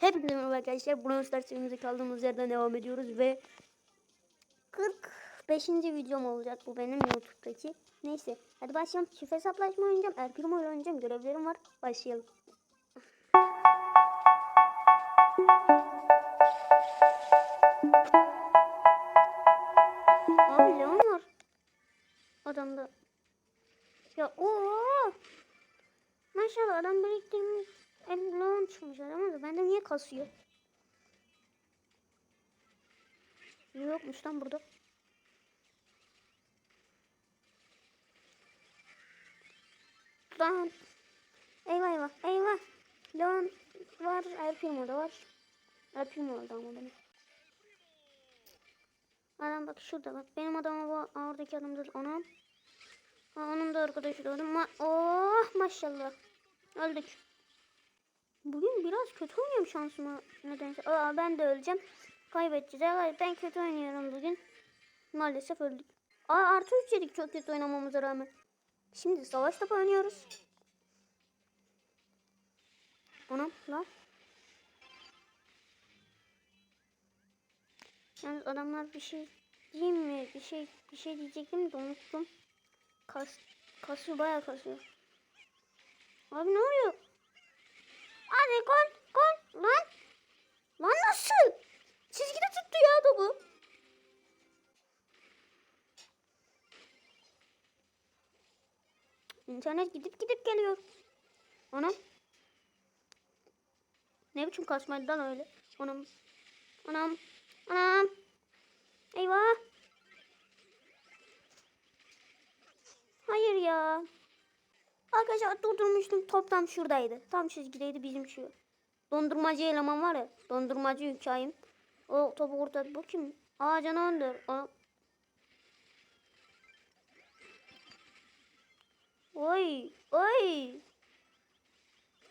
Hepinize merhaba arkadaşlar. Brawl Stars serimize kaldığımız yerden devam ediyoruz ve 45. videom olacak bu benim YouTube'daki. Neyse hadi başlayalım. Çift hesaplaşma oynayacağım. El Primo ile oynayacağım. Görevlerim var. Başlayalım. Abi Leon var. Adamda. Ya ooo. Maşallah adam biriktirmiş. Da kasıyor? Yokmuş lan burada. Lan. Eyvah eyvah eyvah. Leon var. El Primo da var. El Primo oldu ama benim. Adam bak şurada bak. Benim adama bu oradaki adamdır ona. Onun da arkadaşı doğdu. Ma oh maşallah. Öldük. Bugün biraz kötü oynuyorum şansıma nedense. Aa ben de öleceğim. Kaybedeceğiz. Evet ben kötü oynuyorum bugün. Maalesef öldük. Aa artı 3 yedik çok kötü oynamamıza rağmen. Şimdi savaş topu oynuyoruz. Anam lan. Yalnız adamlar bir şey diyeyim mi? Bir şey bir şey diyecektim de unuttum. Kas, kasıyor bayağı kasıyor. Abi ne oluyor? Hadi gol gol lan. Lan nasıl? Çizgide tuttu ya topu. İnternet gidip gidip geliyor. Anam. Ne biçim kasmaydı lan öyle? Anam. Anam. Anam. Eyvah. Hayır ya. Arkadaşlar durdurmuştum. Top tam şuradaydı. Tam çizgideydi bizim şu. Dondurmacı eleman var ya. Dondurmacı hikayem. O topu kurtardı. Bu kim? Aa canandır. Aa. Oy. Oy.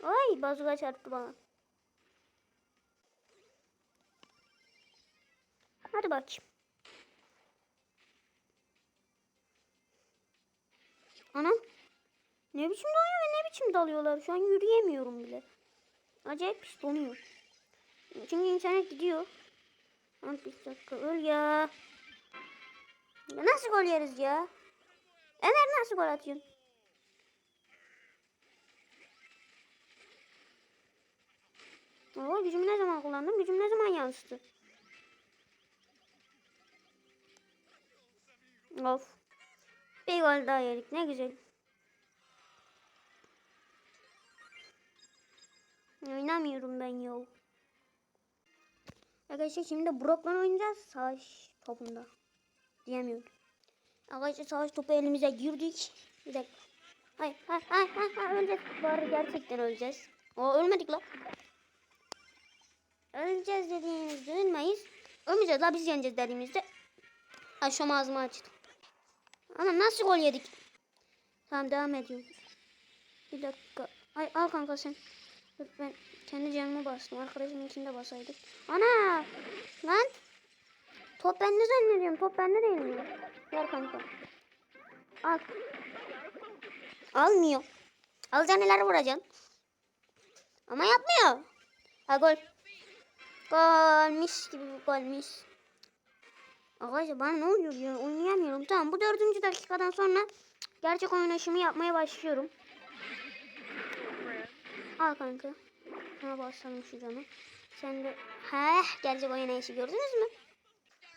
Oy. Bazuka çarptı bana. Hadi bakayım. Anam. Ne biçim dalıyor ve ne biçim dalıyorlar. Şu an yürüyemiyorum bile. Acayip pis donuyor. Çünkü internet gidiyor. Lan bir dakika öl ya. ya. Nasıl gol yeriz ya? Ömer nasıl gol atıyorsun? Oo, gücümü ne zaman kullandım? Gücüm ne zaman yansıdı? Of. Bir gol daha yedik. Ne güzel. Oynamıyorum ben ya. Arkadaşlar şimdi Brock'la oynayacağız. Savaş topunda. Diyemiyorum. Arkadaşlar savaş topu elimize girdik. Bir dakika. Hayır, hayır, hayır, hayır, hayır. öleceğiz. Bari gerçekten öleceğiz. O ölmedik la. Öleceğiz dediğimizde ölmeyiz. Ölmeyeceğiz la biz yeneceğiz dediğimizde. Şu ağzımı açtım. Ama nasıl gol yedik? Tamam devam ediyoruz. Bir dakika. Ay al kanka sen. Ben kendi canımı bastım. Arkadaşımın içinde basaydık. Ana! Lan! Top bende zannediyorum. Top bende değil mi? Ver kanka. Al. Almıyor. Alacaksın neler vuracaksın. Ama yapmıyor. Ha gol. Gol mis gibi bir gol mis. Arkadaşlar bana ne oluyor ya? Oynayamıyorum. Tamam bu dördüncü dakikadan sonra gerçek oynayışımı yapmaya başlıyorum. Al kanka. Şuna basalım şu canı. Sen de heh gerçek oynayışı gördünüz mü?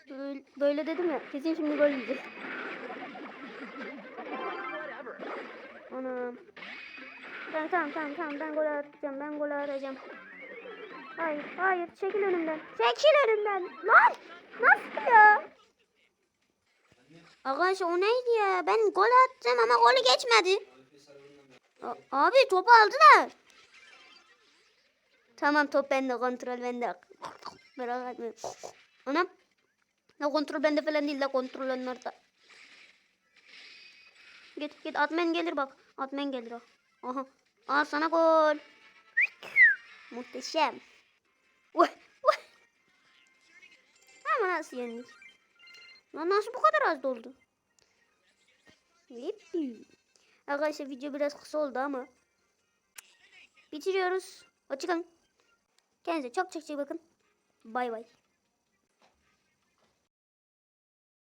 Böyle, böyle dedim ya. Kesin şimdi gol yiyecek. Anam. Ben tamam tamam tamam ben gol atacağım. Ben gol atacağım. Hayır hayır çekil önümden. Çekil önümden. Lan nasıl ya? Arkadaşlar o neydi ya? Ben gol attım ama golü geçmedi. A- abi topu aldılar. Tamam top bende kontrol bende. Merak etme. Anam. La kontrol bende falan değil la kontrol onlarda. Git git atmen gelir bak. Atmen gelir o. Aha. Al sana gol. Muhteşem. Vay vay. Ama nasıl yendik? Lan nasıl bu kadar az doldu? Arkadaşlar video biraz kısa oldu ama bitiriyoruz. Hoşçakalın. Kendinize çok çok iyi bakın. Bay bay.